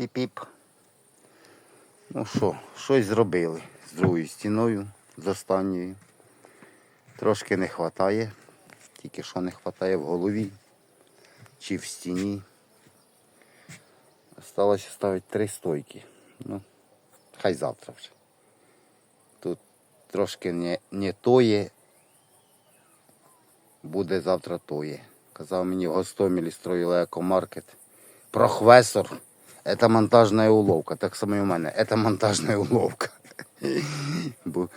Піп-піп. Ну що, щось зробили з другою стіною, з останньою. Трошки не вистачає. Тільки що не вистачає в голові чи в стіні. Осталось ставити три стойки. Ну, хай завтра вже. Тут трошки не, не тоє, буде завтра тоє. Казав мені в Гостомелі строїли екомаркет. Прохвесор. Это монтажная уловка. Так само і у мене. Это монтажная уловка. Бо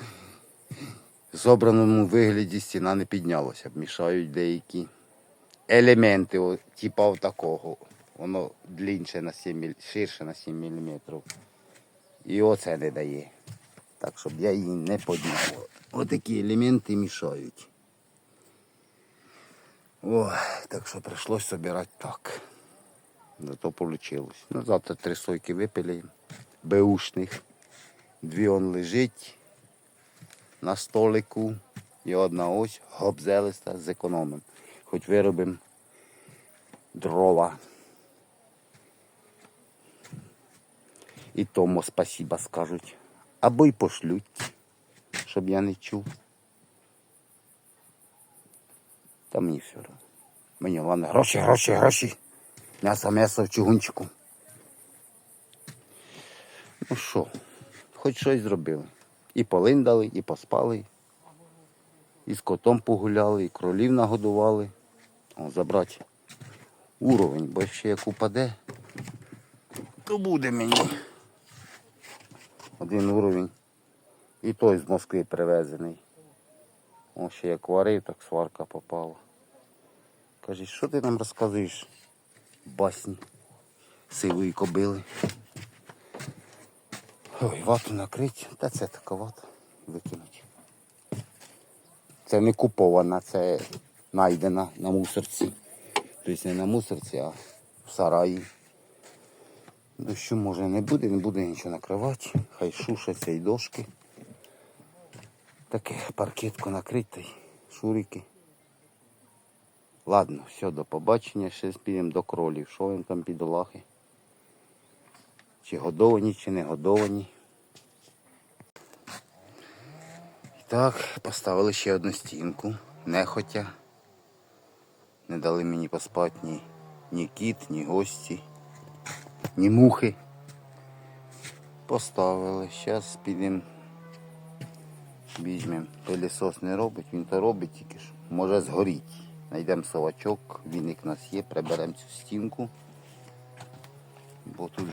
в зобраному вигляді стіна не піднялася. Мішають деякі елементи, о, типа такого. Воно длинше на 7, міль- ширше на 7 мм. І оце не дає. Так, щоб я її не підняв. Отакі елементи мішають. О, так що прийшлось собирати так. Зато вийшло. Ну, завтра три стойки випилюємо. Беушних. Дві он лежить на столику. І одна ось гобзелиста з економом. Хоч виробимо дрова. І тому спасіба скажуть. Або й пошлють, щоб я не чув. Та мені все одно. Мені головне гроші, гроші, гроші. М'ясо, м'ясо в чугунчику. Ну що, хоч щось зробили. І полиндали, і поспали, і з котом погуляли, і кролів нагодували. О, забрати уровень, бо ще як упаде, то буде мені. Один уровень. І той з Москви привезений. О, ще як варив, так сварка попала. Каже, що ти нам розказуєш? Басні сивої кобили. Ой, вату накрить. Та це така вата. Викинуть. Це не купована, це знайдена на мусорці. Тобто не на мусорці, а в сараї. Дощу може не буде, не буде нічого накривати. Хай шушаться і дошки. Таке паркетку накрить та шурики. Ладно, все, до побачення. Ще підемо до кролів. Що він там бідолахи? Чи годовані, чи не годовані. Так, поставили ще одну стінку. Нехотя. Не дали мені поспати ні, ні кіт, ні гості, ні мухи. Поставили. Зараз підемо. Візьмемо. Пилісос не робить, він то робить тільки ж. Може згоріть. Знайдемо совачок, віник у нас є, приберемо цю стінку. Бо тут